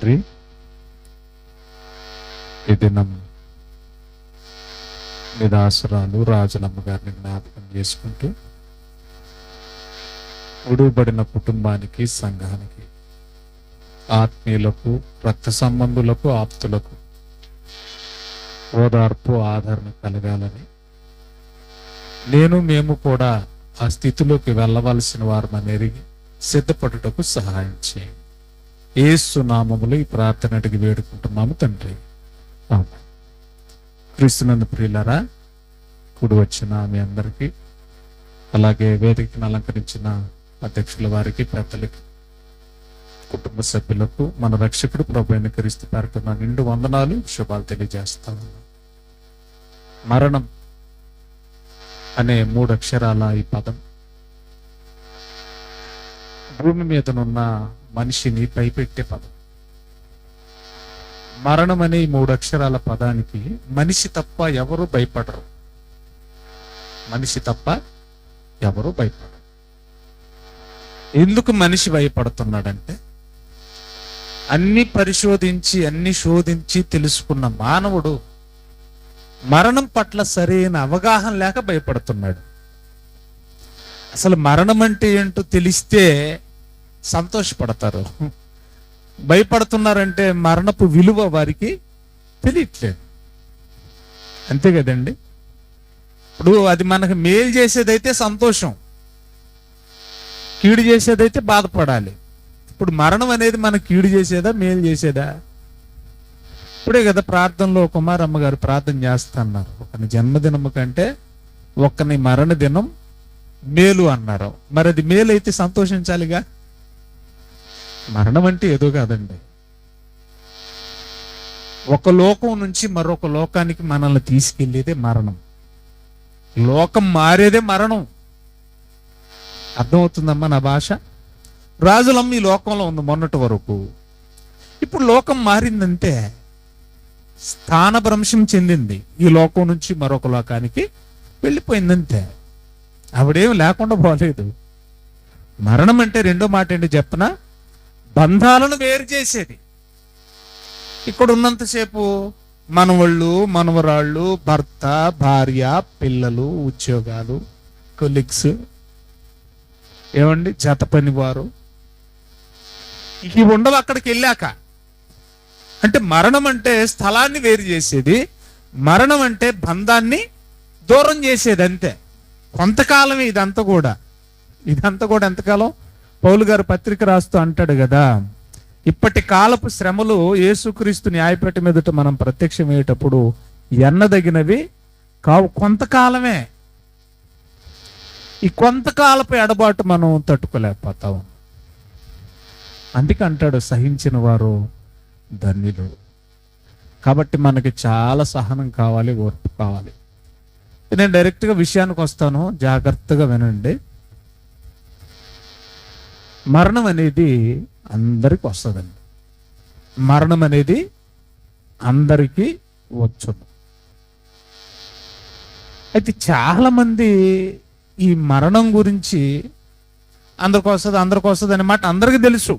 తండ్రి ఈ దినం మీ దాసురాలు రాజులమ్మ గారిని జ్ఞాపకం చేసుకుంటూ ఉడుబడిన కుటుంబానికి సంఘానికి ఆత్మీయులకు రక్త సంబంధులకు ఆప్తులకు ఓదార్పు ఆదరణ కలగాలని. నేను మేము కూడా ఆ స్థితిలోకి వెళ్ళవలసిన వారమని ఎరిగి సిద్ధపడుటకు సహాయం చేయండి. ఏసు నామములు ఈ ప్రార్థన అడిగి వేడుకుంటున్నాము తండ్రి. క్రీస్తునందు ప్రియులరా కూడి వచ్చిన మీ అందరికీ అలాగే వేదికను అలంకరించిన అధ్యక్షుల వారికి పెద్దలకి కుటుంబ సభ్యులకు మన రక్షకుడు ప్రభు అయిన క్రీస్తు పేరుకున్న నిండు వందనాలు శుభాలు తెలియజేస్తా మరణం అనే మూడు అక్షరాల ఈ పదం భూమి మీదనున్న మనిషిని పైపెట్టే పదం. మరణం అనే మూడు అక్షరాల పదానికి మనిషి తప్ప ఎవరు భయపడరు. మనిషి తప్ప ఎవరు భయపడరు. ఎందుకు మనిషి భయపడుతున్నాడంటే అన్ని పరిశోధించి అన్ని శోధించి తెలుసుకున్న మానవుడు మరణం పట్ల సరైన అవగాహన లేక భయపడుతున్నాడు. అసలు మరణం అంటే ఏంటో తెలిస్తే సంతోషపడతారు. భయపడుతున్నారంటే మరణపు విలువ వారికి తెలియట్లేదు. అంతే కదండి? ఇప్పుడు అది మనకు మేలు చేసేదైతే సంతోషం. కీడు చేసేదైతే బాధపడాలి. ఇప్పుడు మరణం అనేది మనకు కీడు చేసేదా మేలు చేసేదా? ఇప్పుడే కదా ప్రార్థనలో కుమారమ్మ గారు ప్రార్థన చేస్తున్నారు. ఒకని జన్మదినం కంటే ఒక్కని మరణ దినం మేలు అన్నారు. మరి అది మేలు అయితే సంతోషించాలిగా? మరణం అంటే ఏదో కాదండి. ఒక లోకం నుంచి మరొక లోకానికి మనల్ని తీసుకెళ్ళేదే మరణం. లోకం మారేదే మరణం. అర్థమవుతుందమ్మా నా భాష? రాజులమ్మ ఈ లోకంలో ఉంది మొన్నటి వరకు. ఇప్పుడు లోకం మారిందంటే స్థానభ్రంశం చెందింది. ఈ లోకం నుంచి మరొక లోకానికి వెళ్ళిపోయిందంతే ఆవిడేం లేకుండా పోలేదు. మరణం అంటే రెండో మాట ఏంటి చెప్పనా? బంధాలను వేరు చేసేది. ఇక్కడ ఉన్నంతసేపు మనవళ్ళు మనవరాళ్ళు భర్త భార్య పిల్లలు ఉద్యోగాలు కొలిగ్స్ ఏమండి? జత పనివారు ఇవి ఉండవు అక్కడికి వెళ్ళాక. అంటే మరణం అంటే స్థలాన్ని వేరు చేసేది. మరణం అంటే బంధాన్ని దూరం చేసేది అంతే. కొంతకాలమే ఇదంతా కూడా. ఇదంతా కూడా ఎంతకాలం? పౌలు గారు పత్రిక రాస్తూ అంటాడు కదా ఇప్పటి కాలపు శ్రమలు యేసుక్రీస్తు న్యాయపేట మీదట మనం ప్రత్యక్షమయ్యేటప్పుడు ఎన్నదగినవి? కావు కొంతకాలమే. ఈ కొంతకాలపు ఎడబాటు మనం తట్టుకోలేకపోతాం. అందుకే అంటాడు సహించిన వారు ధన్యులు. కాబట్టి మనకి చాలా సహనం కావాలి ఓర్పు కావాలి. నేను డైరెక్ట్గా విషయానికి వస్తాను జాగ్రత్తగా వినండి. మరణం అనేది అందరికి వస్తుందండి. మరణం అనేది అందరికీ వచ్చును అయితే చాలా మంది ఈ మరణం గురించి అందరికి వస్తుంది అందరికి వస్తుంది అనే మాట అందరికీ తెలుసు.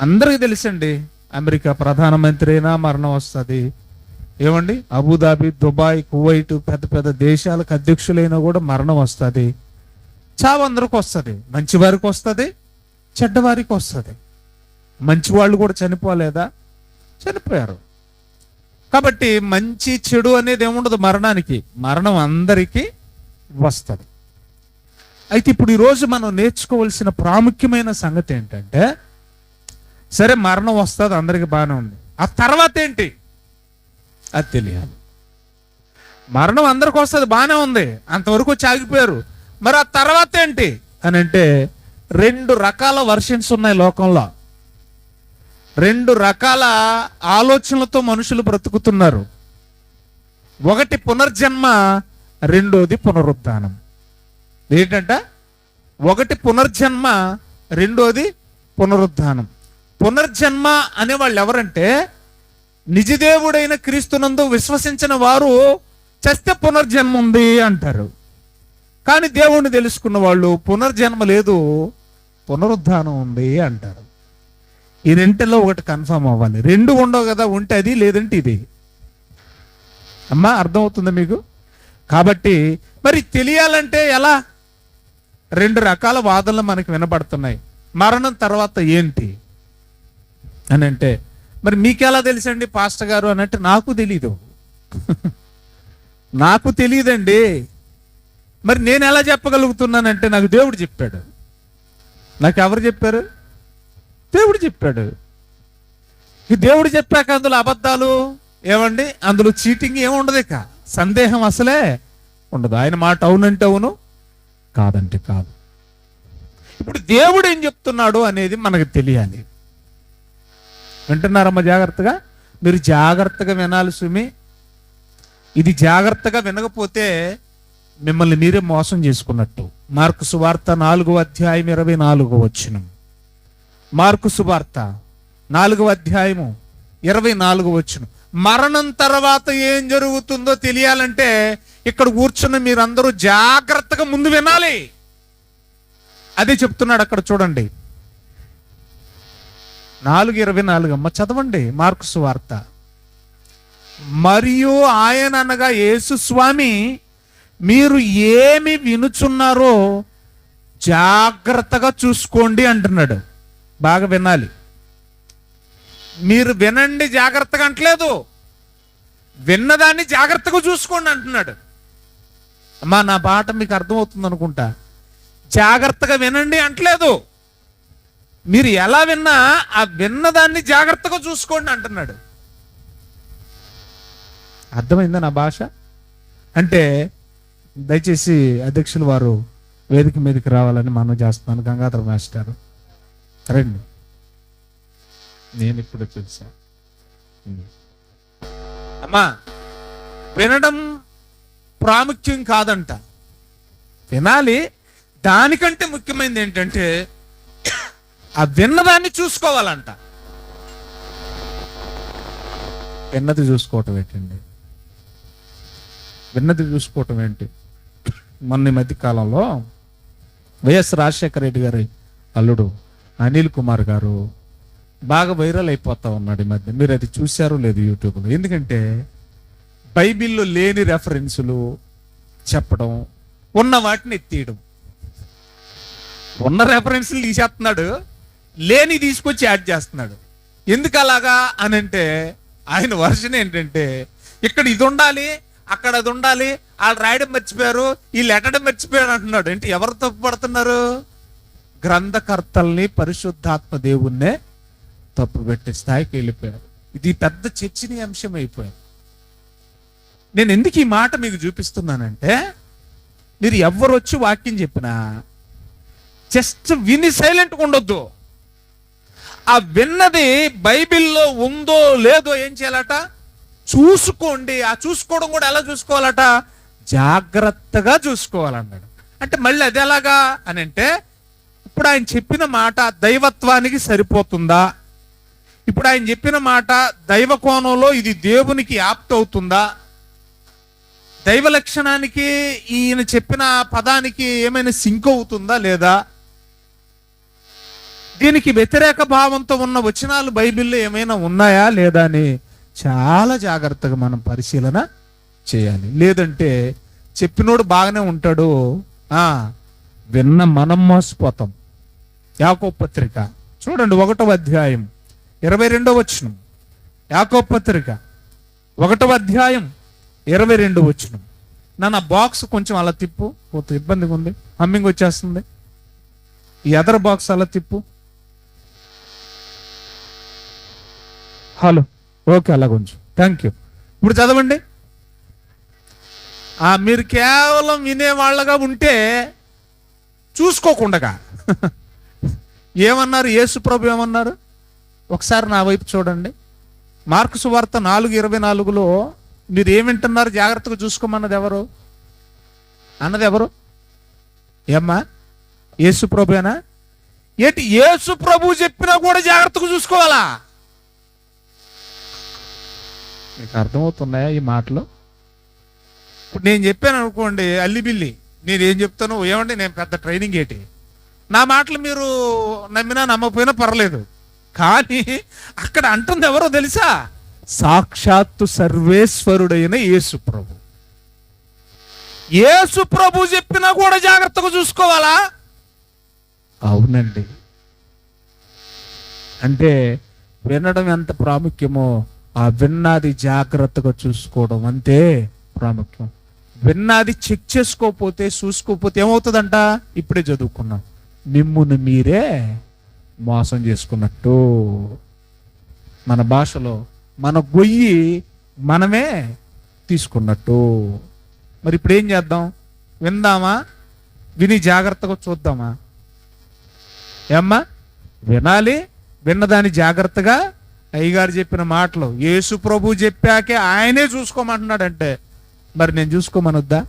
అందరికీ తెలుసండి అమెరికా ప్రధానమంత్రి అయినా మరణం వస్తుంది. ఏమండి? అబుదాబి దుబాయ్ కువైట్ పెద్ద పెద్ద దేశాలకు అధ్యక్షులైనా కూడా మరణం వస్తుంది. చావు అందరికి వస్తుంది. మంచి వారికి వస్తుంది చెడ్డవారికి వస్తుంది. మంచి వాళ్ళు కూడా చనిపోలేదా? చనిపోయారు. కాబట్టి మంచి చెడు అనేది ఏముండదు మరణానికి. మరణం అందరికీ వస్తుంది. అయితే ఇప్పుడు ఈరోజు మనం నేర్చుకోవాల్సిన ప్రాముఖ్యమైన సంగతి ఏంటంటే సరే మరణం వస్తుంది అందరికి బాగానే ఉంది. ఆ తర్వాత ఏంటి? అది తెలియాలి. మరణం అందరికి వస్తుంది బాగానే ఉంది. అంతవరకు వచ్చి ఆగిపోయారు. మరి ఆ తర్వాత ఏంటి? అని అంటే రెండు రకాల వర్షన్స్ ఉన్నాయి లోకంలో. రెండు రకాల ఆలోచనలతో మనుషులు బ్రతుకుతున్నారు. ఒకటి పునర్జన్మ రెండోది పునరుద్ధానం. ఏంటంట? ఒకటి పునర్జన్మ రెండోది పునరుద్ధానం. పునర్జన్మ అనే వాళ్ళు ఎవరంటే నిజదేవుడైన క్రీస్తునందు విశ్వసించిన వారు చస్తే పునర్జన్మ ఉంది అంటారు. కానీ దేవుణ్ణి తెలుసుకున్న వాళ్ళు పునర్జన్మ లేదు పునరుద్ధానం ఉంది అంటారు. ఈ రెంటిలో ఒకటి కన్ఫర్మ్ అవ్వాలి. రెండు ఉండవు కదా ఉంటే అది లేదంటే ఇది. అమ్మా అర్థమవుతుంది మీకు? కాబట్టి మరి తెలియాలంటే ఎలా? రెండు రకాల వాదనలు మనకు వినబడుతున్నాయి. మరణం తర్వాత ఏంటి? అని అంటే మరి మీకెలా తెలుసండి పాస్టర్ గారు అనంటే నాకు తెలీదు. నాకు తెలియదండి మరి నేను ఎలా చెప్పగలుగుతున్నానంటే నాకు దేవుడు చెప్పాడు. నాకు ఎవరు చెప్పారు? దేవుడు చెప్పాడు. ఈ దేవుడు చెప్పాక అందులో అబద్ధాలు ఏమండి? అందులో చీటింగ్ ఏముండదు ఇక. సందేహం అసలే ఉండదు. ఆయన మాట అవునంటే అవును కాదంటే కాదు. ఇప్పుడు దేవుడు ఏం చెప్తున్నాడు అనేది మనకు తెలియాలి. వింటున్నారమ్మా జాగ్రత్తగా? మీరు జాగ్రత్తగా వినాలి సుమి. ఇది జాగ్రత్తగా వినకపోతే మిమ్మల్ని మీరే మోసం చేసుకున్నట్టు. మార్కు సువార్త నాలుగో అధ్యాయం ఇరవై నాలుగో వచ్చినం మార్కు సువార్త నాలుగవ అధ్యాయము ఇరవై నాలుగు వచ్చును మరణం తర్వాత ఏం జరుగుతుందో తెలియాలంటే ఇక్కడ కూర్చున్న మీరందరూ జాగ్రత్తగా ముందు వినాలి. అదే చెప్తున్నాడు అక్కడ చూడండి. నాలుగు ఇరవై నాలుగు అమ్మ చదవండి మార్కు సువార్త. మరియు ఆయన అనగా యేసు స్వామి మీరు ఏమి వినుచున్నారో జాగ్రత్తగా చూసుకోండి అంటున్నాడు. బాగా వినాలి. మీరు వినండి జాగ్రత్తగా అంటలేదు. విన్నదాన్ని జాగ్రత్తగా చూసుకోండి అంటున్నాడు. అమ్మా నా పాట మీకు అర్థమవుతుంది అనుకుంటా. జాగ్రత్తగా వినండి అంటలేదు. మీరు ఎలా విన్నా ఆ విన్నదాన్ని జాగ్రత్తగా చూసుకోండి అంటున్నాడు. అర్థమైందా నా భాష? అంటే దయచేసి అధ్యక్షులు వారు వేదిక మీదకి రావాలని మనం చేస్తున్నాను గంగాధర మాస్టర్ రండి. నేను ఇప్పుడు చూసా అమ్మా వినడం ప్రాముఖ్యం కాదంట. వినాలి దానికంటే ముఖ్యమైనది ఏంటంటే ఆ విన్నదాన్ని చూసుకోవాలంట. విన్నది చూసుకోవటం ఏంటండి? విన్నది చూసుకోవటం ఏంటి? మొన్న ఈ మధ్య కాలంలో వైఎస్ రాజశేఖర రెడ్డి గారి అల్లుడు అనిల్ కుమార్ గారు బాగా వైరల్ అయిపోతా ఉన్నాడు ఈ మధ్య. మీరు అది చూశారో లేదు యూట్యూబ్లో. ఎందుకంటే బైబిల్లో లేని రెఫరెన్సులు చెప్పడం ఉన్న వాటిని ఎత్తియడం ఉన్న రెఫరెన్స్లు తీసేస్తున్నాడు లేని తీసుకొచ్చి యాడ్ చేస్తున్నాడు. ఎందుకు అలాగా అని అంటే ఆయన వర్షన్ ఏంటంటే ఇక్కడ ఇది ఉండాలి అక్కడ అది ఉండాలి. వాళ్ళు రాయడం మర్చిపోయారు వీళ్ళు ఎట్టడం మర్చిపోయారు అంటున్నాడు. ఏంటి ఎవరు తప్పు పడుతున్నారు గ్రంథకర్తల్ని పరిశుద్ధాత్మ దేవుణ్ణే తప్పు పెట్టే స్థాయికి వెళ్ళిపోయారు. ఇది పెద్ద చర్చనీయాంశం అయిపోయింది. నేను ఎందుకు ఈ మాట మీకు చూపిస్తున్నానంటే మీరు ఎవరు వచ్చి వాక్యం చెప్పినా జస్ట్ విని సైలెంట్గా ఉండొద్దు. ఆ విన్నది బైబిల్లో ఉందో లేదో ఏం చేయాలట? చూసుకోండి. ఆ చూసుకోవడం కూడా ఎలా చూసుకోవాలట? జాగ్రత్తగా చూసుకోవాలన్నాడు. అంటే మళ్ళీ అది ఎలాగా అని అంటే ఇప్పుడు ఆయన చెప్పిన మాట దైవత్వానికి సరిపోతుందా? ఇప్పుడు ఆయన చెప్పిన మాట దైవ కోణంలో ఇది దేవునికి యాప్ట్ అవుతుందా? దైవ లక్షణానికి ఈయన చెప్పిన పదానికి ఏమైనా సింక్ అవుతుందా లేదా? దీనికి వ్యతిరేక భావంతో ఉన్న వచనాలు బైబిల్లో ఏమైనా ఉన్నాయా లేదా అని చాలా జాగ్రత్తగా మనం పరిశీలన చేయాలి. లేదంటే చెప్పినోడు బాగానే ఉంటాడు. విన్న మనం మోసపోతాం. యాకో పత్రిక. చూడండి ఒకటో అధ్యాయం. ఇరవై రెండో వచనం. యాకో పత్రిక. ఒకటో అధ్యాయం ఇరవై రెండు వచ్చిన నన్ను ఆ బాక్స్ కొంచెం అలా తిప్పు. కొంత ఇబ్బందిగా ఉంది. హమ్మింగ్ వచ్చేస్తుంది. ఈ ఎదర్ బాక్స్ అలా తిప్పు. హలో. ఓకే అలా కొంచెం థ్యాంక్ యూ ఇప్పుడు చదవండి. మీరు కేవలం వినేవాళ్ళగా ఉంటే చూసుకోకుండా ఏమన్నారు? యేసుప్రభు ఏమన్నారు? ఒకసారి నా వైపు చూడండి. మార్కు సువార్త నాలుగు ఇరవై నాలుగులో మీరు ఏమింటున్నారు వింటున్నారు? జాగ్రత్తగా చూసుకోమన్నది ఎవరు? అన్నది ఎవరు? ఏమ్మా? యేసు ప్రభుయేనా ఏంటి? యేసు ప్రభు చెప్పినా కూడా జాగ్రత్తగా చూసుకోవాలా? మీకు అర్థమవుతున్నాయా ఈ మాటలు? ఇప్పుడు నేను చెప్పాను అనుకోండి అల్లిబిల్లి నేను ఏం చెప్తాను ఏమండి నేను పెద్ద ట్రైనింగ్ ఏంటి? నా మాటలు మీరు నమ్మినా నమ్మకపోయినా పర్లేదు. కానీ అక్కడ అంటుంది ఎవరో తెలుసా? సాక్షాత్తు సర్వేశ్వరుడైన యేసు ప్రభు. యేసు ప్రభు చెప్పినా కూడా జాగ్రత్తగా చూసుకోవాలా? అవునండి. అంటే వినడం ఎంత ప్రాముఖ్యమో ఆ విన్నది జాగ్రత్తగా చూసుకోవడం అంతే ప్రాముఖ్యం. విన్నది చెక్ చేసుకోకపోతే చూసుకోకపోతే ఏమవుతుందంట? ఇప్పుడే చదువుకున్నాం. మిమ్మును మీరే మోసం చేసుకున్నట్టు. మన భాషలో మన గొయ్యి మనమే తీసుకున్నట్టు. మరి ఇప్పుడు ఏం చేద్దాం? విందామా? విని జాగ్రత్తగా చూద్దామా? ఏమ్మా? వినాలి విన్నదాన్ని జాగ్రత్తగా అయ్యగారు చెప్పిన మాటలు. యేసు ప్రభు చెప్పాకే ఆయనే చూసుకోమంటున్నాడంటే మరి నేను చూసుకోమనొద్దా?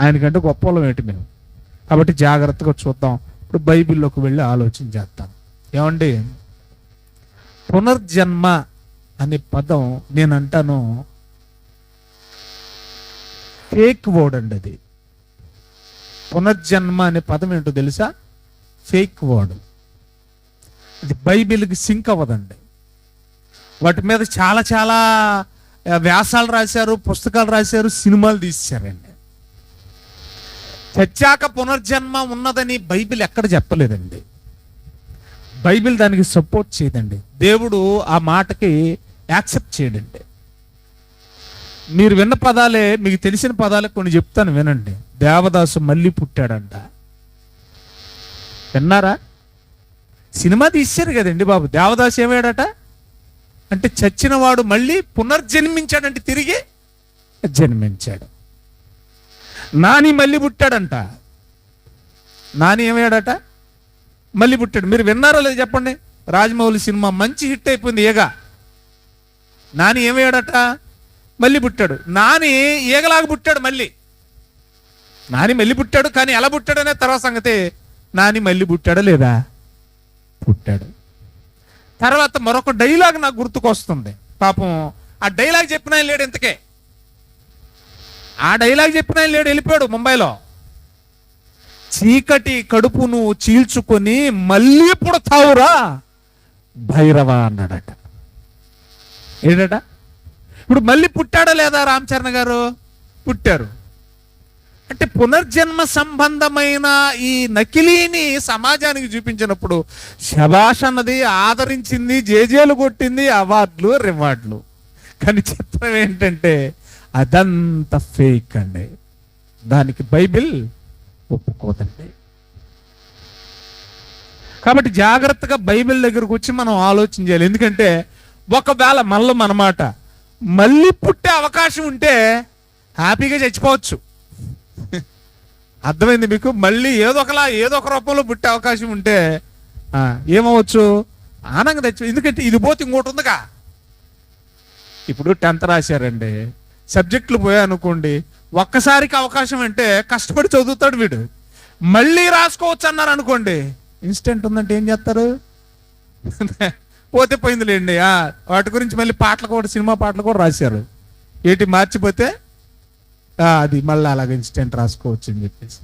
ఆయనకంటే గొప్పలం ఏంటి మేము? కాబట్టి జాగ్రత్తగా చూద్దాం. ఇప్పుడు బైబిల్లోకి వెళ్ళి ఆలోచన చేద్దాం. ఏమండి? పునర్జన్మ అనే పదం నేను అంటాను ఫేక్ వర్డ్ అండి అది. పునర్జన్మ అనే పదం ఏంటో తెలుసా? Fake word. అది బైబిల్కి సింక్ అవ్వదండి. వాటి మీద చాలా చాలా వ్యాసాలు రాశారు పుస్తకాలు రాశారు సినిమాలు తీశారండి. చచ్చాక పునర్జన్మ ఉన్నదని బైబిల్ ఎక్కడ చెప్పలేదండి. బైబిల్ దానికి సపోర్ట్ చేయదండి. దేవుడు ఆ మాటకి యాక్సెప్ట్ చేయడండి. మీరు విన్న పదాలే మీకు తెలిసిన పదాలే కొన్ని చెప్తాను వినండి. దేవదాసు మళ్ళీ పుట్టాడంట. విన్నారా? సినిమా తీశారు కదండి బాబు. దేవదాస్ ఏమయ్యాడట? అంటే చచ్చిన వాడు మళ్ళీ పునర్జన్మించాడంటే తిరిగి జన్మించాడు. నాని మళ్ళీ పుట్టాడంట. నాని ఏమయ్యాడట? మళ్ళీ పుట్టాడు. మీరు విన్నారో లేదు చెప్పండి. రాజమౌళి సినిమా మంచి హిట్ అయిపోయింది ఏగా నాని ఏమయ్యాడట? మళ్ళీ పుట్టాడు. నాని ఈగలాగా పుట్టాడు మళ్ళీ. నాని మళ్ళీ పుట్టాడు కానీ ఎలా పుట్టాడనే తర్వాత సంగతి నాని మళ్ళీ పుట్టాడా లేదా? పుట్టాడు. తర్వాత మరొక డైలాగ్ నాకు గుర్తుకొస్తుంది. పాపం ఆ డైలాగ్ చెప్పిన ఆయన లేడు ఇంతకే. ఆ డైలాగ్ చెప్పిన ఆయన లేడు వెళ్ళిపోయాడు ముంబైలో. చీకటి కడుపును చీల్చుకొని మళ్ళీ పుడతావురా భైరవ అన్నాడట. ఏంటట ఇప్పుడు మళ్ళీ పుట్టాడా లేదా రామ్ చరణ్ గారు? పుట్టారు. అంటే పునర్జన్మ సంబంధమైన ఈ నకిలీని సమాజానికి చూపించినప్పుడు శబాష్ అన్నది ఆదరించింది జేజేలు కొట్టింది అవార్డులు రివార్డులు. కానీ చిత్రం ఏంటంటే అదంతా ఫేక్ అండి. దానికి బైబిల్ ఒప్పుకోదండి. కాబట్టి జాగ్రత్తగా బైబిల్ దగ్గరకు వచ్చి మనం ఆలోచన చేయాలి. ఎందుకంటే ఒకవేళ మళ్ళీ మనమాట మళ్ళీ పుట్టే అవకాశం ఉంటే హ్యాపీగా చచ్చిపోవచ్చు. అర్థమైంది మీకు? మళ్ళీ ఏదో ఒకలా ఏదో ఒక రూపంలో పుట్టే అవకాశం ఉంటే ఏమవచ్చు ఆనందం తెచ్చు ఎందుకంటే ఇది పోతే ఇంకోటి ఉందిగా. ఇప్పుడు టెన్త్ రాశారండి. సబ్జెక్టులు పోయాయనుకోండి ఒక్కసారికి అవకాశం అంటే కష్టపడి చదువుతాడు వీడు. మళ్ళీ రాసుకోవచ్చు అన్నారు అనుకోండి ఇన్స్టెంట్ ఉందంటే ఏం చేస్తారు? పోతే పోయిందిలేండి ఆ, వాటి గురించి మళ్ళీ పాటలు కూడా సినిమా పాటలు కూడా రాశారు. ఏటి మార్చిపోతే? అది మళ్ళీ అలాగ ఇన్స్టెంట్ రాసుకోవచ్చు అని చెప్పేసి.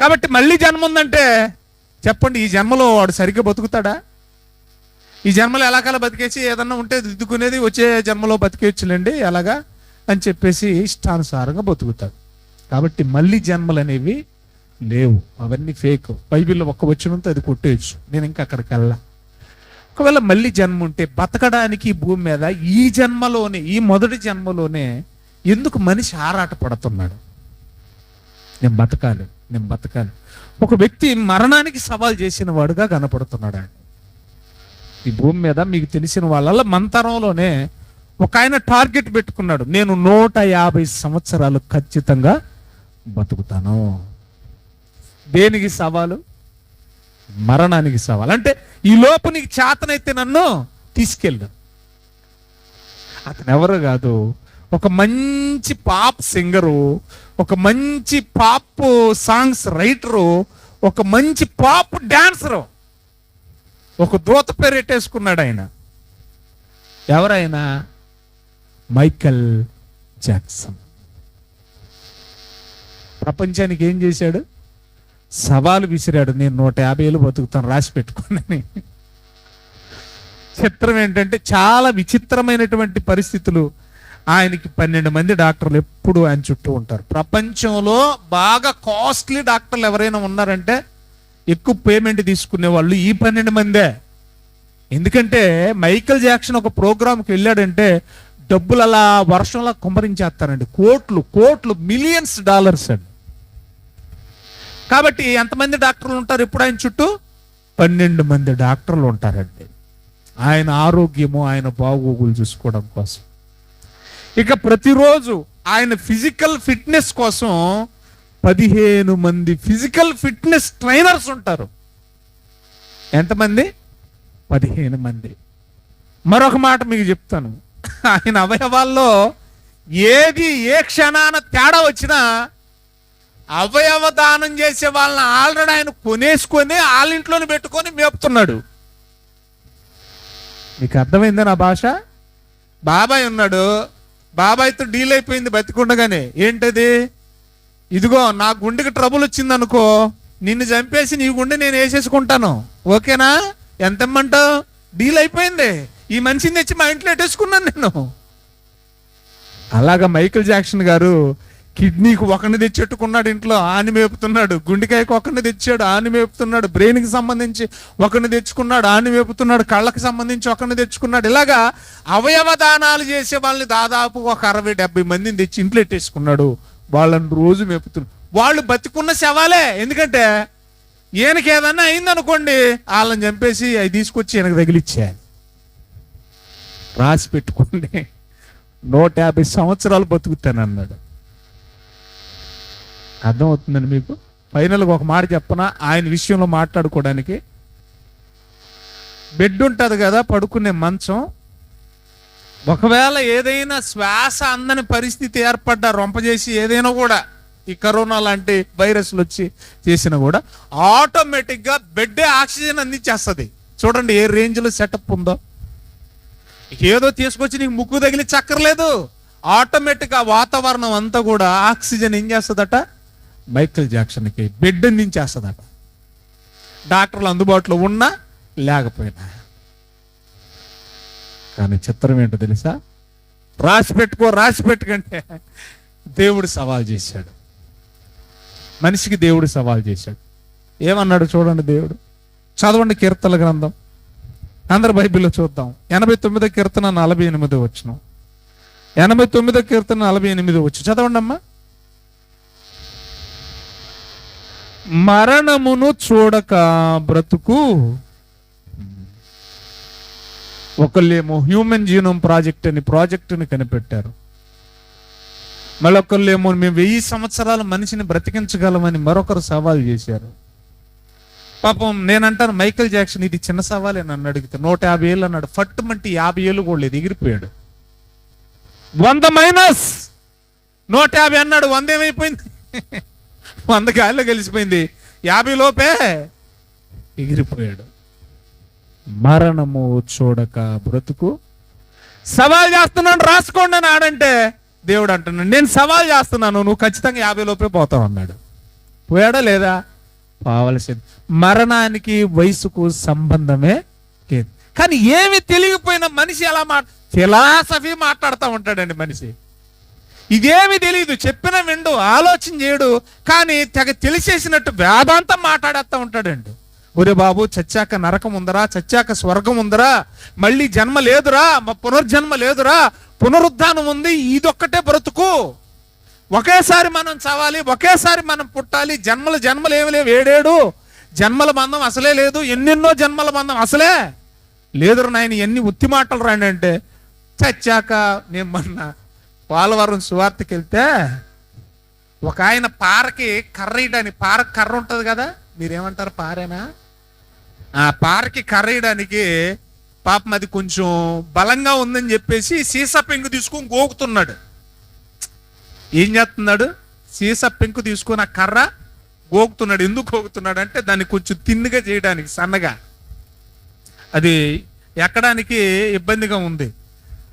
కాబట్టి మళ్ళీ జన్మ ఉందంటే చెప్పండి ఈ జన్మలో వాడు సరిగ్గా బతుకుతాడా? ఈ జన్మలో ఎలాగలా బతికేసి ఏదన్నా ఉంటే దిద్దుకునేది వచ్చే జన్మలో బతికేయచ్చులేండి అలాగా? అని చెప్పేసి ఇష్టానుసారంగా బతుకుతాడు. కాబట్టి మళ్ళీ జన్మలు అనేవి లేవు. అవన్నీ ఫేక్. బైబిల్లో ఒక్క వచ్చినంత అది కొట్టేయచ్చు. నేను ఇంకా అక్కడికి వెళ్ళా ఒకవేళ మళ్ళీ జన్మ ఉంటే బతకడానికి ఈ భూమి మీద ఈ జన్మలోనే ఈ మొదటి జన్మలోనే ఎందుకు మనిషి ఆరాట పడుతున్నాడు? నేను బతకాలి నేను బతకాలి. ఒక వ్యక్తి మరణానికి సవాల్ చేసిన వాడుగా కనపడుతున్నాడు ఆయన. ఈ భూమి మీద మీకు తెలిసిన వాళ్ళ మంతరంలోనే ఒక ఆయన టార్గెట్ పెట్టుకున్నాడు. నేను నూట యాభై సంవత్సరాలు ఖచ్చితంగా బతుకుతాను. దేనికి సవాలు? మరణానికి సవాల్. అంటే ఈ లోపు నీకు చేతనైతే నన్ను తీసుకెళ్ళు. అతను ఎవరు కాదు? ఒక మంచి పాప్ సింగరు ఒక మంచి పాప్ సాంగ్స్ రైటరు ఒక మంచి పాప్ డాన్సరు. ఒక దూత పేరెట్టేసుకున్నాడు ఆయన. ఎవరైనా? Michael Jackson. ప్రపంచానికి ఏం చేశాడు? సవాలు విసిరాడు. నేను నూట యాభై ఏళ్ళు బతుకుతాను రాసి పెట్టుకోండి చిత్రం ఏంటంటే చాలా విచిత్రమైనటువంటి పరిస్థితులు. ఆయనకి పన్నెండు మంది డాక్టర్లు ఎప్పుడు ఆయన చుట్టూ ఉంటారు. ప్రపంచంలో బాగా కాస్ట్లీ డాక్టర్లు ఎవరైనా ఉన్నారంటే ఎక్కువ పేమెంట్ తీసుకునే వాళ్ళు ఈ పన్నెండు మందే. ఎందుకంటే మైకల్ జాక్సన్ ఒక ప్రోగ్రామ్కి వెళ్ళాడంటే డబ్బులు అలా వర్షంలా కుమ్మరించేస్తారండి. కోట్లు కోట్లు మిలియన్స్ డాలర్స్ అండి. కాబట్టి ఎంతమంది డాక్టర్లు ఉంటారు ఇప్పుడు ఆయన చుట్టూ? పన్నెండు మంది డాక్టర్లు ఉంటారండి. ఆయన ఆరోగ్యము ఆయన బాగోగులు చూసుకోవడం కోసం. ఇక ప్రతిరోజు ఆయన ఫిజికల్ ఫిట్నెస్ కోసం పదిహేను మంది ఫిజికల్ ఫిట్నెస్ ట్రైనర్స్ ఉంటారు. ఎంతమంది? పదిహేను మంది. మరొక మాట మీకు చెప్తాను. ఆయన అవయవాల్లో ఏది ఏ క్షణాన తేడా వచ్చినా అవయవ దానం చేసే వాళ్ళని ఆల్రెడీ ఆయన కొనేసుకొని వాళ్ళ ఇంట్లోనే పెట్టుకొని మేపుతున్నాడు. మీకు అర్థమైందా నా భాష? బాబాయ్ ఉన్నాడు. బాబాయ్తో డీల్ అయిపోయింది బతికుండగానే. ఏంటది? ఇదిగో నా గుండెకి ట్రబుల్ వచ్చింది అనుకో నిన్ను చంపేసి నీ గుండె నేను వేసేసుకుంటాను. ఓకేనా? ఎంత ఇమ్మంటావు? డీల్ అయిపోయింది. ఈ మనిషిని తెచ్చి మా ఇంట్లో ఎట్టేసుకున్నాను నేను. అలాగా మైకిల్ జాక్సన్ గారు కిడ్నీకి ఒకరిని తెచ్చెట్టుకున్నాడు ఇంట్లో ఆని మేపుతున్నాడు. గుండెకాయకు ఒకరిని తెచ్చాడు ఆని మేపుతున్నాడు. బ్రెయిన్కి సంబంధించి ఒకరిని తెచ్చుకున్నాడు ఆని మేపుతున్నాడు. కళ్ళకి సంబంధించి ఒకరిని తెచ్చుకున్నాడు. ఇలాగా అవయవ దానాలు చేసే వాళ్ళని దాదాపు ఒక అరవై డెబ్బై మందిని తెచ్చి ఇంట్లో ఎట్టేసుకున్నాడు. వాళ్ళని రోజు మేపుతున్నాడు. వాళ్ళు బతికున్న శవాలే. ఎందుకంటే ఈయనకి ఏదన్నా అయిందనుకోండి వాళ్ళని చంపేసి అవి తీసుకొచ్చి ఈయనకు తగిలిచ్చేయాలి. రాసి పెట్టుకోండి. నూట యాభై సంవత్సరాలు బతుకుతానన్నాడు. అర్థమవుతుందండి మీకు? ఫైనల్గా ఒక మాట చెప్పనా? ఆయన విషయంలో మాట్లాడుకోవడానికి. బెడ్ ఉంటుంది కదా పడుకునే మంచం. ఒకవేళ ఏదైనా శ్వాస అందని పరిస్థితి ఏర్పడ్డా రొంపజేసి ఏదైనా కూడా ఈ కరోనా లాంటి వైరస్లు వచ్చి చేసినా కూడా ఆటోమేటిక్గా బెడ్డే ఆక్సిజన్ అందించేస్తుంది. చూడండి ఏ రేంజ్లో సెటప్ ఉందో. ఏదో తీసుకొచ్చి నీకు ముక్కు తగిలి చక్కర్లేదు. ఆటోమేటిక్ ఆ వాతావరణం అంతా కూడా ఆక్సిజన్ ఏం చేస్తుందట? మైకిల్ జాక్సన్కి బిడ్డ అందించేస్తుందట డాక్టర్లు అందుబాటులో ఉన్నా లేకపోయినా. కానీ చిత్రం ఏంటో తెలుసా? రాసి పెట్టుకో రాసి పెట్టుకంటే దేవుడు సవాల్ చేశాడు. మనిషికి దేవుడు సవాల్ చేశాడు. ఏమన్నాడు చూడండి దేవుడు? చదవండి కీర్తన గ్రంథం. అందరు బైబిల్లో చూద్దాం. ఎనభై తొమ్మిదో కీర్తన నలభై ఎనిమిది వచ్చిన ఎనభై తొమ్మిదో కీర్తన నలభై ఎనిమిది వచ్చు చదవండి అమ్మా మరణమును చూడక బ్రతుకు. ఒకళ్ళేమో హ్యూమన్ జీనోమ్ ప్రాజెక్ట్ అని ప్రాజెక్టుని కనిపెట్టారు. మరొకళ్ళేమో మేము వెయ్యి సంవత్సరాల మనిషిని బ్రతికించగలమని మరొకరు సవాల్ చేశారు. పాపం నేనంటాను మైకేల్ జాక్సన్ ఇది చిన్న సవాలే నన్ను అడిగితే. నూట యాభై ఏళ్ళు అన్నాడు. ఫట్టుమంటి యాభై ఏళ్ళు కూడా లేదు ఎగిరిపోయాడు. వంద మైనస్! నూట యాభై అన్నాడు వంద ఏమైపోయింది వంద గాలిలో కలిసిపోయింది. యాభై లోపే ఎగిరిపోయాడు. మరణము చూడక బ్రతుకు. సవాల్ చేస్తున్నాను రాసుకోండి అని ఆడంటే దేవుడు అంటున్నాడు నేను సవాల్ చేస్తున్నాను నువ్వు ఖచ్చితంగా యాభై లోపే పోతావు అన్నాడు. పోయాడా లేదా? పోవలసింది మరణానికి వయసుకు సంబంధమే లేదు. కానీ ఏమి తెలియకపోయిన మనిషి ఎలా మాట ఫిలాసఫీ మాట్లాడుతూ ఉంటాడండి మనిషి. ఇదేమి తెలియదు చెప్పిన విండు ఆలోచన చేయడు. కానీ తెగ తెలిసేసినట్టు వేదాంతం మాట్లాడేస్తా ఉంటాడండి. ఒరే బాబు చచ్చాక నరకం ఉందరా? చచ్చాక స్వర్గం ఉందరా? మళ్ళీ జన్మ లేదురా? మా పునర్జన్మ లేదురా? పునరుద్ధానం ఉంది. ఇదొక్కటే బ్రతుకు. ఒకేసారి మనం చావాలి ఒకేసారి మనం పుట్టాలి. జన్మలు జన్మలు ఏమి లేవు. ఏడేడు. జన్మల బంధం అసలే లేదు. ఎన్నెన్నో జన్మల బంధం అసలే లేదురు నాయన. ఎన్ని ఉత్తి మాటలు రాండి అంటే చచ్చాక నేను మొన్న పోలవరం సువార్తకి వెళ్తే ఒక ఆయన పారకి కర్ర వేయడానికి పార కర్ర ఉంటుంది కదా మీరేమంటారు పారేనా? ఆ పారకి కర్ర వేయడానికి పాపం అది కొంచెం బలంగా ఉందని చెప్పేసి సీసా పెంకు తీసుకొని గోకుతున్నాడు. ఏం చేస్తున్నాడు? సీసా పెంకు తీసుకొని ఆ కర్ర గోకుతున్నాడు. ఎందుకు గోకుతున్నాడు అంటే దాన్ని కొంచెం తిన్నుగా చేయడానికి సన్నగా. అది ఎక్కడానికి ఇబ్బందిగా ఉంది.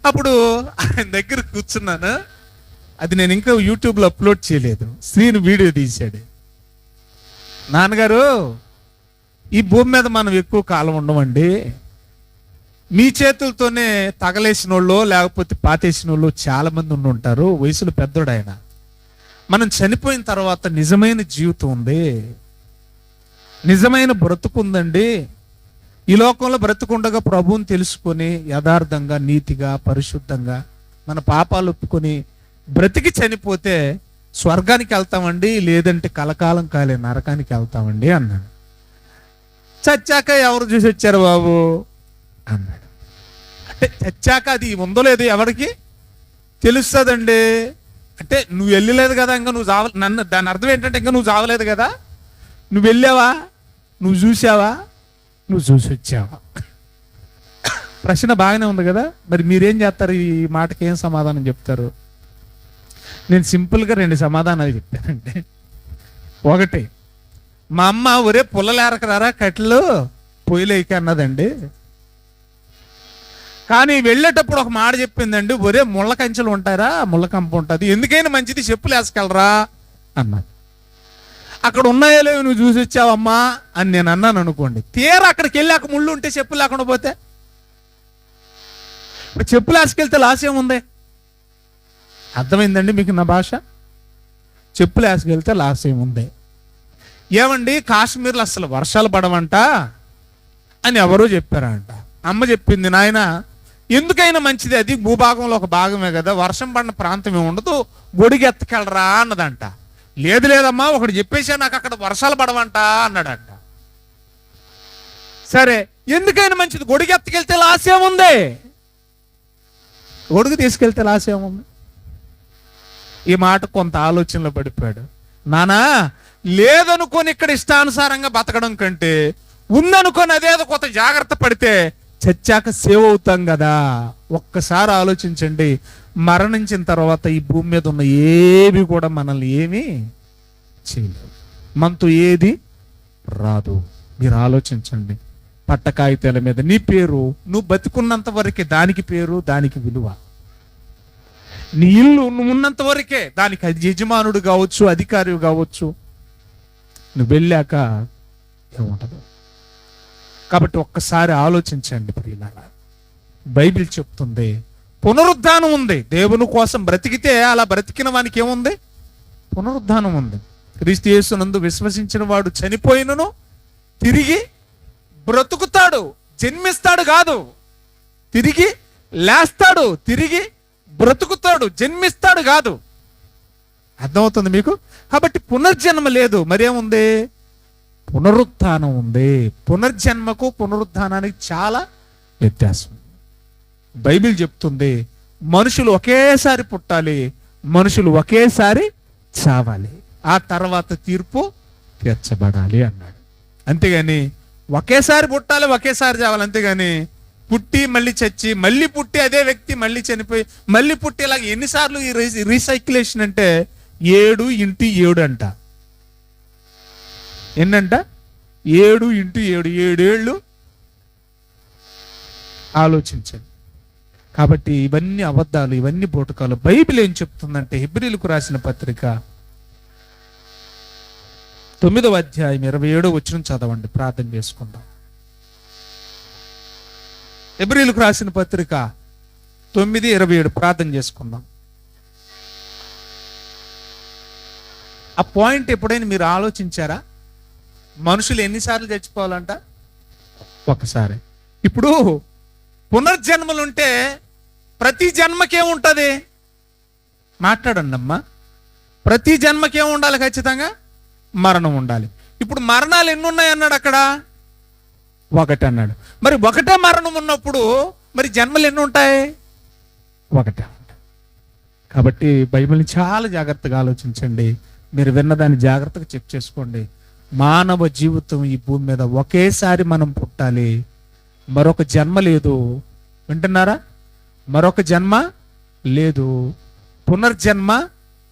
అప్పుడు ఆయన దగ్గర కూర్చున్నాను. అది నేను ఇంకా యూట్యూబ్లో అప్లోడ్ చేయలేదు. శ్రీని వీడియో తీశాడు. నాన్నగారు ఈ భూమి మీద మనం ఎక్కువ కాలం ఉండమండి. మీ చేతులతోనే తగలేసిన వాళ్ళు లేకపోతే పాతేసిన వాళ్ళు చాలామంది ఉండి ఉంటారు. వయసులో పెద్దోడు ఆయన. మనం చనిపోయిన తర్వాత నిజమైన జీవితం ఉంది. నిజమైన బ్రతుకు ఉందండి. ఈ లోకంలో బ్రతుకుండగా ప్రభువుని తెలుసుకొని యథార్థంగా నీతిగా పరిశుద్ధంగా మన పాపాలు ఒప్పుకొని బ్రతికి చనిపోతే స్వర్గానికి వెళ్తామండి లేదంటే కలకాలం కాలే నరకానికి వెళ్తామండి అన్నాడు. చచ్చాక ఎవరు చూసి వచ్చారు బాబు? అన్నాడు. అంటే చచ్చాక అది ఉందో లేదు ఎవరికి? తెలుస్తుందండి. అంటే నువ్వు వెళ్ళలేదు కదా ఇంకా నువ్వు చావ నన్ను దాని అర్థం ఏంటంటే ఇంకా నువ్వు చావలేదు కదా? నువ్వు వెళ్ళావా? నువ్వు చూసావా? నువ్వు చూసి వచ్చావా? ప్రశ్న బాగానే ఉంది కదా? మరి మీరేం చేస్తారు? ఈ మాటకి ఏం సమాధానం చెప్తారు? నేను సింపుల్గా రెండు సమాధానాలు చెప్పానండి. ఒకటి మా అమ్మ ఒరే పుల్లలేరకరారా కట్టెలు పొయ్యిలేకి అన్నదండి. కానీ వెళ్ళేటప్పుడు ఒక మాట చెప్పిందండి ఒరే ముళ్ళ కంచెలు ఉంటారా ముళ్ళ కంప ఉంటుంది ఎందుకైనా మంచిది చెప్పులు వేసుకెళ్ళరా అన్నది. అక్కడ ఉన్నాయో లేవు నువ్వు చూసి వచ్చావమ్మా అని నేను అన్నాను అనుకోండి. తీరా అక్కడికి వెళ్ళాక ముళ్ళు ఉంటే చెప్పు లేకుండా పోతే. చెప్పు చెప్పులు వేసుకెళ్తే లాస్ ఏముంది? అర్థమైందండి మీకు నా భాష? చెప్పులు ఆసుకెళ్తే లాస్ ఏముంది? ఏమండి కాశ్మీర్లో అసలు వర్షాలు పడవంట అని ఎవరో చెప్పారంట. అమ్మ చెప్పింది నాయన ఎందుకైనా మంచిది అది భూభాగంలో ఒక భాగమే కదా వర్షం పడిన ప్రాంతం ఏమి ఉండదు గొడిగి ఎత్తకెళ్ళరా అన్నదంట. లేదు లేదమ్మా ఒకడు చెప్పేసా నాకు అక్కడ వర్షాలు పడవంట అన్నాడంట. సరే ఎందుకైనా మంచిది గొడుగు ఎత్తుకెళ్తే లాస్ ఏముంది గొడుగు తీసుకెళ్తే లాస్ ఏముంది ఈ మాట కొంత ఆలోచనలో పడిపోయాడు. నానా లేదనుకొని ఇక్కడ ఇష్టానుసారంగా బతకడం కంటే ఉందనుకొని అదేదో కొంత జాగ్రత్త పడితే చచ్చాక సేవ్ అవుతాం కదా. ఒక్కసారి ఆలోచించండి మరణించిన తర్వాత ఈ భూమి మీద ఉన్న ఏవి కూడా మనల్ని ఏమీ చేయలేవు. మనతో ఏది రాదు. మీరు ఆలోచించండి. పట్ట కాగితాల మీద నీ పేరు నువ్వు బతికున్నంత వరకే దానికి పేరు దానికి విలువ. నీ ఇల్లు నువ్వు ఉన్నంత వరకే దానికి అది యజమానుడు కావచ్చు అధికారి కావచ్చు. నువ్వు వెళ్ళాక ఏముంటదు. కాబట్టి ఒక్కసారి ఆలోచించండి ప్రియులారా. బైబిల్ చెప్తుంది పునరుద్ధానం ఉంది. దేవుని కోసం బ్రతికితే అలా బ్రతికిన వానికి ఏముంది? పునరుద్ధానం ఉంది. క్రీస్తు యేసునందు విశ్వసించిన వాడు చనిపోయినను తిరిగి బ్రతుకుతాడు. జన్మిస్తాడు కాదు. తిరిగి లేస్తాడు. తిరిగి బ్రతుకుతాడు. జన్మిస్తాడు కాదు. అర్థమవుతుంది మీకు? కాబట్టి పునర్జన్మ లేదు. మరేముంది? పునరుత్థానం ఉంది. పునర్జన్మకు పునరుత్థానానికి చాలా వ్యత్యాసం. బైబిల్ చెప్తుంది మనుషులు ఒకేసారి పుట్టాలి మనుషులు ఒకేసారి చావాలి. ఆ తర్వాత తీర్పు తీర్చబడాలి అన్నాడు. అంతేగాని ఒకేసారి పుట్టాలి ఒకేసారి చావాలి. అంతేగాని పుట్టి మళ్ళీ చచ్చి మళ్ళీ పుట్టి అదే వ్యక్తి మళ్ళీ చనిపోయి మళ్ళీ పుట్టి ఇలాగ ఎన్నిసార్లు ఈ రీసైక్లేషన్ రీసైక్యులేషన్ అంటే ఏడు ఇంటి ఏడు అంట. ఎన్నంట? ఏడు ఇంటూ ఏడు ఏడేళ్ళు ఆలోచించండి. కాబట్టి ఇవన్నీ అబద్ధాలు ఇవన్నీ బోటకాలు బైబిల్ ఏం చెప్తుందంటే హిబ్రిలకు రాసిన పత్రిక తొమ్మిదవ అధ్యాయం ఇరవై ఏడో వచ్చిన చదవండి ప్రార్థన చేసుకుందాం. హిబ్రిలకు రాసిన పత్రిక తొమ్మిది ఇరవై ఏడు ప్రార్థన చేసుకుందాం. ఆ పాయింట్ ఎప్పుడైనా మీరు ఆలోచించారా? మనుషులు ఎన్నిసార్లు చచ్చిపోవాలంట? ఒకసారి. ఇప్పుడు పునర్జన్మలుంటే ప్రతి జన్మకేముంటది? మాట్లాడండి అమ్మా ప్రతి జన్మకేం ఉండాలి ఖచ్చితంగా? మరణం ఉండాలి ఇప్పుడు మరణాలు ఎన్ని ఉన్నాయి అన్నాడు అక్కడ ఒకటి అన్నాడు మరి ఒకటే మరణం ఉన్నప్పుడు మరి జన్మలు ఎన్ని ఉంటాయి ఒకటే. కాబట్టి బైబిల్ని చాలా జాగ్రత్తగా ఆలోచించండి. మీరు విన్నదాన్ని జాగ్రత్తగా చెక్ చేసుకోండి. మానవ జీవితం ఈ భూమి మీద ఒకేసారి మనం పుట్టాలి. మరొక జన్మ లేదు. వింటున్నారా? మరొక జన్మ లేదు. పునర్జన్మ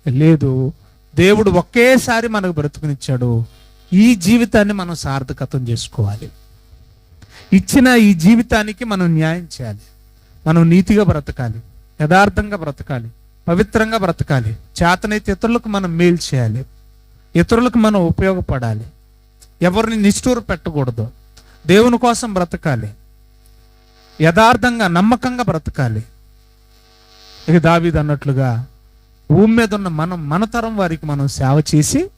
లేదు. దేవుడు ఒకేసారి మనకు బ్రతుకునిచ్చాడు. ఈ జీవితాన్ని మనం సార్థకతం చేసుకోవాలి. ఇచ్చిన ఈ జీవితానికి మనం న్యాయం చేయాలి. మనం నీతిగా బ్రతకాలి. యథార్థంగా బ్రతకాలి. పవిత్రంగా బ్రతకాలి. చేతనైతే ఇతరులకు మనం మేలు చేయాలి. ఇతరులకు మనం ఉపయోగపడాలి. ఎవరిని నిష్ఠూర పెట్టకూడదు. దేవుని కోసం బ్రతకాలి. యథార్థంగా నమ్మకంగా బ్రతకాలి. ఇక దావీద్ అన్నట్లుగా భూమి మీద ఉన్న మనం మన తరం వారికి మనం సేవ చేసి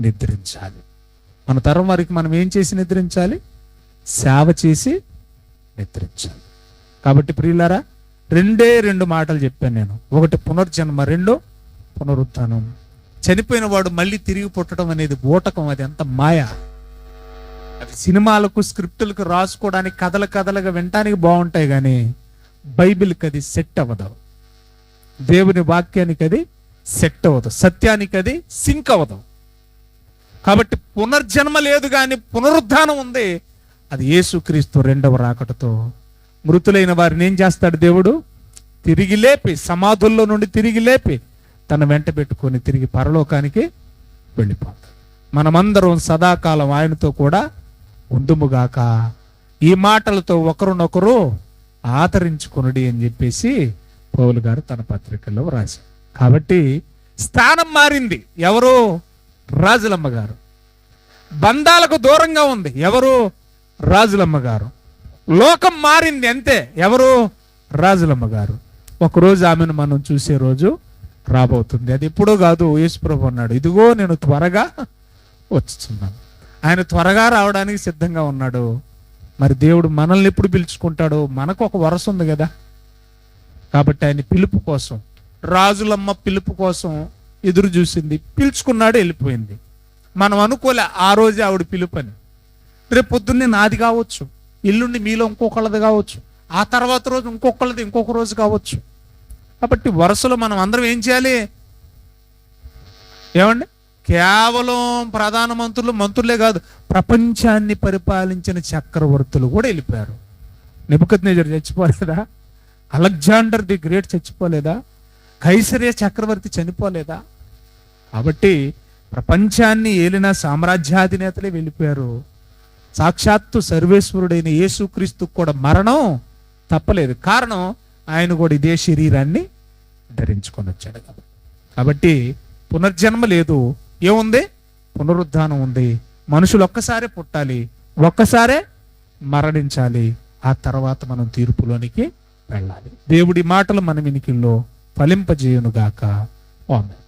నిద్రించాలి. మన తరం వారికి మనం ఏం చేసి నిద్రించాలి? సేవ చేసి నిద్రించాలి. కాబట్టి ప్రియులారా రెండే రెండు మాటలు చెప్పాను నేను. ఒకటి పునర్జన్మ రెండు పునరుత్థానం. చనిపోయిన వాడు మళ్ళీ తిరిగి పుట్టడం అనేది బూటకం అది ఎంత మాయ. సినిమాలకు స్క్రిప్టులకు రాసుకోవడానికి కథలు కథలుగా వినటానికి బాగుంటాయి కానీ బైబిల్కి అది సెట్ అవ్వదు. దేవుని వాక్యానికి అది సెట్ అవ్వదు. సత్యానికి అది సింక్ అవ్వదు. కాబట్టి పునర్జన్మ లేదు కానీ పునరుద్ధానం ఉంది. అది యేసుక్రీస్తు రెండవ రాకటతో. మృతులైన వారిని ఏం చేస్తాడు దేవుడు? తిరిగి లేపి సమాధుల్లో నుండి తిరిగి లేపి తన వెంట పెట్టుకొని తిరిగి పరలోకానికి వెళ్ళిపోతాడు. మనమందరం సదాకాలం ఆయనతో కూడా ఉందుముగాక ఈ మాటలతో ఒకరినొకరు ఆదరించుకునుడి అని చెప్పేసి పౌలు గారు తన పత్రికల్లో రాశారు కాబట్టి స్థానం మారింది. ఎవరు? రాజులమ్మ గారు. బంధాలకు దూరంగా ఉంది. ఎవరు? రాజులమ్మ గారు. లోకం మారింది అంతే. ఎవరు? రాజులమ్మ గారు. ఒకరోజు ఆమెను మనం చూసే రోజు రాబోతుంది. అది ఎప్పుడో కాదు యేసుప్రభు అన్నాడు ఇదిగో నేను త్వరగా వచ్చుతున్నాను ఆయన త్వరగా రావడానికి సిద్ధంగా ఉన్నాడు. మరి దేవుడు మనల్ని ఎప్పుడు పిలుచుకుంటాడో మనకు ఒక వరస ఉంది కదా. కాబట్టి ఆయన పిలుపు కోసం రాజులమ్మ పిలుపు కోసం ఎదురు చూసింది. పిలుచుకున్నాడు వెళ్ళిపోయింది. మనం అనుకోలే ఆ రోజే ఆవిడ పిలుపు అని. రేపు పొద్దున్నే నాది కావచ్చు ఇల్లుండి మీలో ఇంకొకళ్ళది కావచ్చు ఆ తర్వాత రోజు ఇంకొకళ్ళది ఇంకొక రోజు కావచ్చు. కాబట్టి వరుసలో మనం అందరం ఏం చేయాలి? ఏమండి? కేవలం ప్రధానమంత్రులు మంత్రులే కాదు ప్రపంచాన్ని పరిపాలించిన చక్రవర్తులు కూడా వెళ్ళిపోయారు. నిపుకత్ నేజర్ చచ్చిపోలేదా? అలెగ్జాండర్ ది గ్రేట్ చచ్చిపోలేదా? కైసరే చక్రవర్తి చనిపోలేదా? కాబట్టి ప్రపంచాన్ని ఏలిన సామ్రాజ్యాధినేతలే వెళ్ళిపోయారు. సాక్షాత్తు సర్వేశ్వరుడైన యేసుక్రీస్తుకు కూడా మరణం తప్పలేదు. కారణం ఆయన కూడా ఇదే శరీరాన్ని ధరించుకొని వచ్చాడు. కాబట్టి కాబట్టి పునర్జన్మ లేదు. ఏముంది? పునరుద్ధానం ఉంది. మనుషులు ఒక్కసారే పుట్టాలి ఒక్కసారే మరణించాలి. ఆ తర్వాత మనం తీర్పులోనికి వెళ్ళాలి. దేవుడి మాటలు మన వినికిల్లో ఫలింపజేయునుగాక. ఆమె